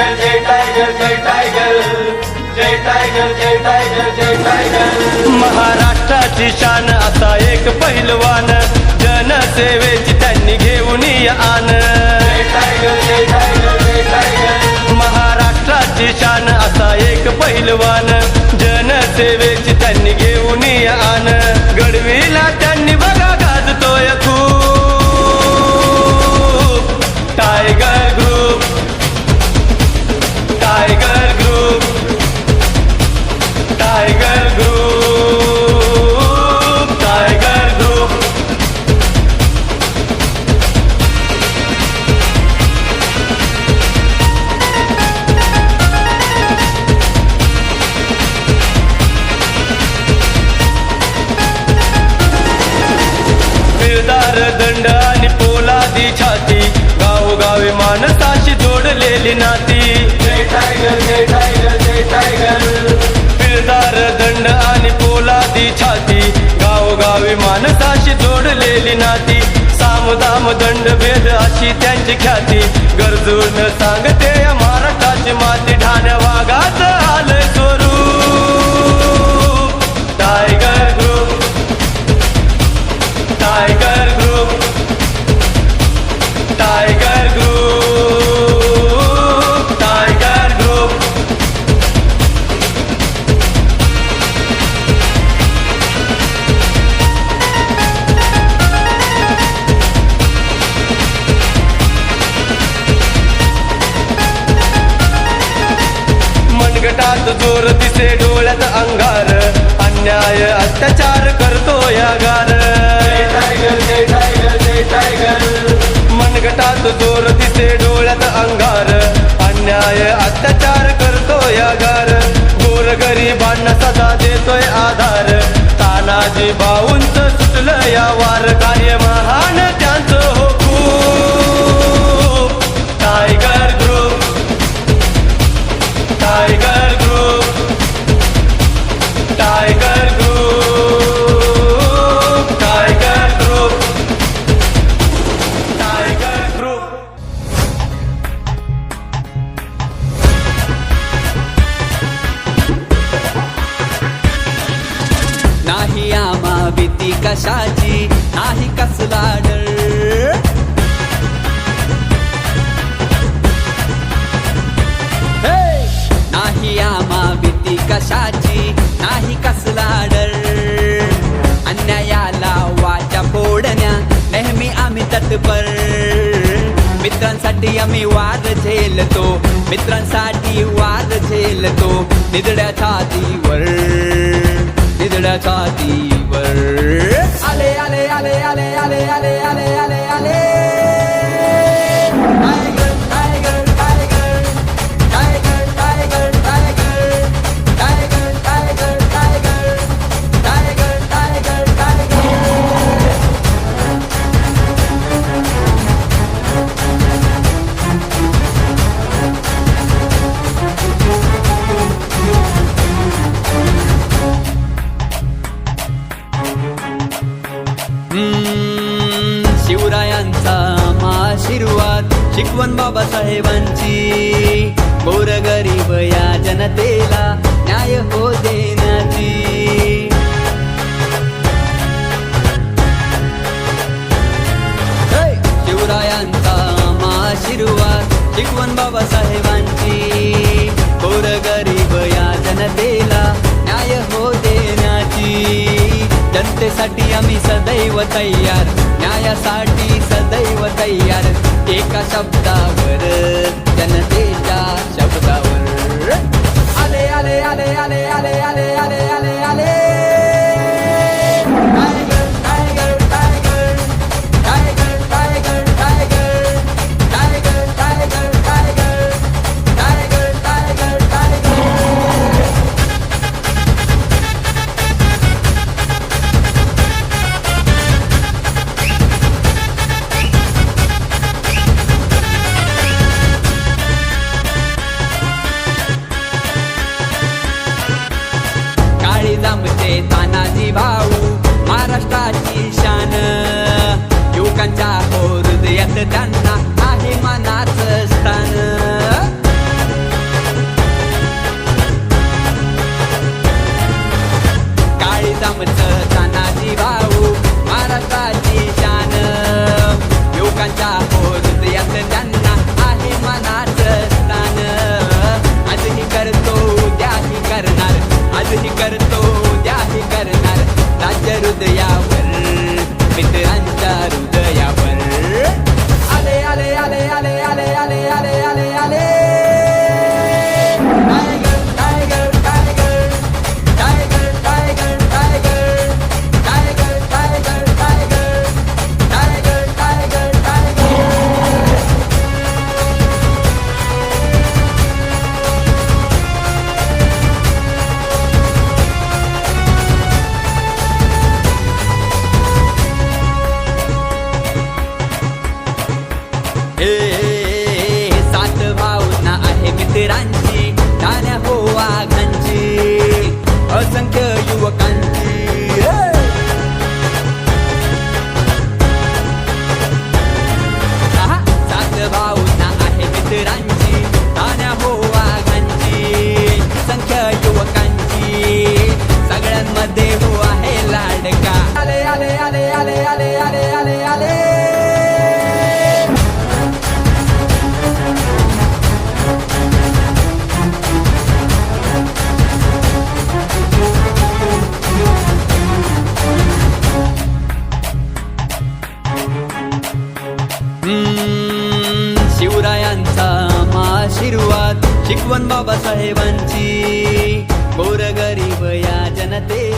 Tiger जय tiger जय tiger जय टायगर जय टायगर जय टायगर महाराष्ट्राची शान आता एक पहिलवान. जनसेवेची त्यांनी घेऊन आन. जय टायगर जय टायगर जय टायगर महाराष्ट्राची शान आता एक पहिलवान. जनसेवेची त्यांनी घेऊन आन. नाती. पिळदार दंड आणि पोलादी छाती. गावोगावी माणसाशी जोडलेली नाती. सामदाम दंड भेद अशी त्यांची ख्याती. गरजून सांगते समोर दिसे डोळ्यात अंगार. अन्याय अत्याचार करतो या गार. मनगटात जोर दिसे डोळ्यात अंगार. अन्याय अत्याचार करतो या गार. गोर गरिबांना सदा देतोय आधार. तानाजी बाऊंच सुटलं या वार. कार्य tiger group tiger group tiger group नाही आम्हा भीती कशाची? नाही कसला डर? आम्ही तत्पर मित्रांसाठी आम्ही वाद झेलतो. मित्रांसाठी वाद झेलतो. निदड्या छातीवर निदड्या छातीवर आले आले आले आले आले आले आले आले आले. शिवरायांचा आशीर्वाद शिकवण बाबासाहेबांची. गोरगरीब या जनतेला न्याय हो देण्याची. शिवरायांचा आशीर्वाद शिकवण बाबासाहेबांची. गोरगरीब या जनतेला न्याय हो देण्याची. जनतेसाठी सदैव तयार. न्यायासाठी सदैव तयार. एका शब्दावर जनतेच्या शब्दावर. आले आले आले आले आले आले आले wäre dann शिकवण बाबासाहेबांची. गोरगरीब या जनते